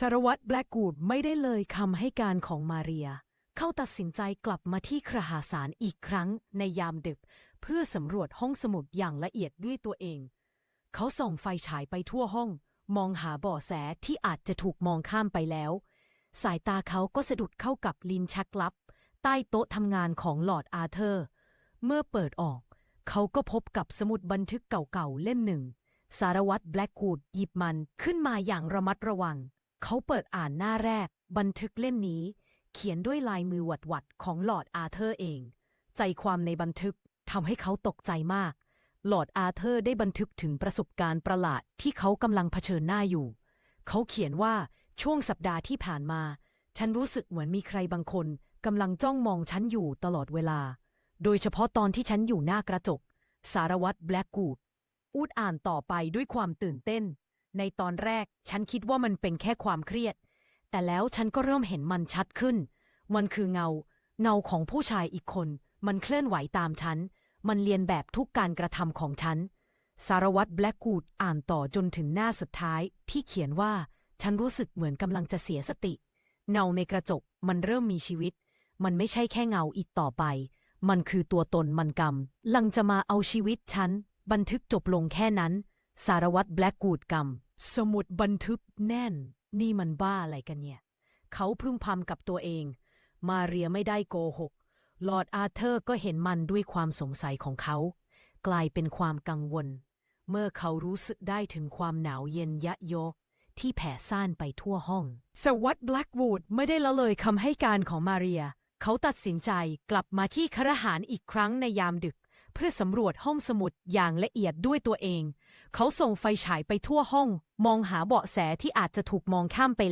สารวัตรแบล็กกูดไม่ได้เลยคำให้การของมาเรีย เขาตัดสินใจกลับมาที่ครหาสารอีกครั้งในยามดึก เพื่อสำรวจห้องสมุดอย่างละเอียดด้วยตัวเอง เขาส่องไฟฉายไปทั่วห้อง มองหาเบาะแสที่อาจจะถูกมองข้ามไปแล้ว สายตาเขาก็สะดุดเข้ากับลิ้นชักลับ ใต้โต๊ะทำงานของลอร์ดอาเธอร์ เมื่อเปิดออก เขาก็พบกับสมุดบันทึกเก่าๆเล่มหนึ่ง สารวัตรแบล็กกูดหยิบมันขึ้นมาอย่างระมัดระวัง เขาเปิดอ่านหน้าแรก บันทึกเล่มนี้ เขียนด้วยลายมือหวัดๆของลอร์ดอาเธอร์เอง ใจความในบันทึกทำให้เขาตกใจมากลอร์ดอาเธอร์ได้บันทึกถึงประสบการณ์ประหลาดที่เขากำลังเผชิญหน้าอยู่ เขาเขียนว่าช่วงสัปดาห์ที่ผ่านมา ฉันรู้สึกเหมือนมีใครบางคนกำลังจ้องมองฉันอยู่ตลอดเวลา โดยเฉพาะตอนที่ฉันอยู่หน้ากระจก สารวัตรแบล็กกูดอูดอ่านต่อไปด้วยความตื่นเต้น ในตอนแรกฉันคิดว่ามันเป็นแค่ความเครียด แต่แล้วฉันก็เริ่มเห็นมันชัดขึ้น มันคือเงา เงาของผู้ชายอีกคน มันเคลื่อนไหวตามฉัน มันเรียนแบบทุกการกระทำของฉัน สารวัตรแบล็กกูดอ่านต่อจนถึงหน้าสุดท้ายที่เขียนว่าฉันรู้สึกเหมือนกำลังจะเสียสติ เงาในกระจกมันเริ่มมีชีวิต มันไม่ใช่แค่เงาอีกต่อไป มันคือตัวตนมันกำลังจะมาเอาชีวิตฉัน บันทึกจบลงแค่นั้น สารวัตรแบล็กกูดกำ สมุดบันทึกแน่น นี่มันบ้าอะไรกันเนี่ย เขาพึมพำกับตัวเอง มาเรียไม่ได้โกหก ลอร์ดอาเธอร์ก็เห็นมันด้วยความสงสัยของเขา กลายเป็นความกังวล เมื่อเขารู้สึกได้ถึงความหนาวเย็นยะโยกที่แผ่ซ่านไปทั่วห้อง สวัตแบล็กวูดไม่ได้ละเลยคำให้การของมาเรีย เขาตัดสินใจกลับมาที่ครหารอีกครั้งในยามดึก เพื่อสำรวจห้องสมุดอย่างละเอียดด้วยตัวเอง เขาส่งไฟฉายไปทั่วห้อง มองหาเบาะแสที่อาจจะถูกมองข้ามไป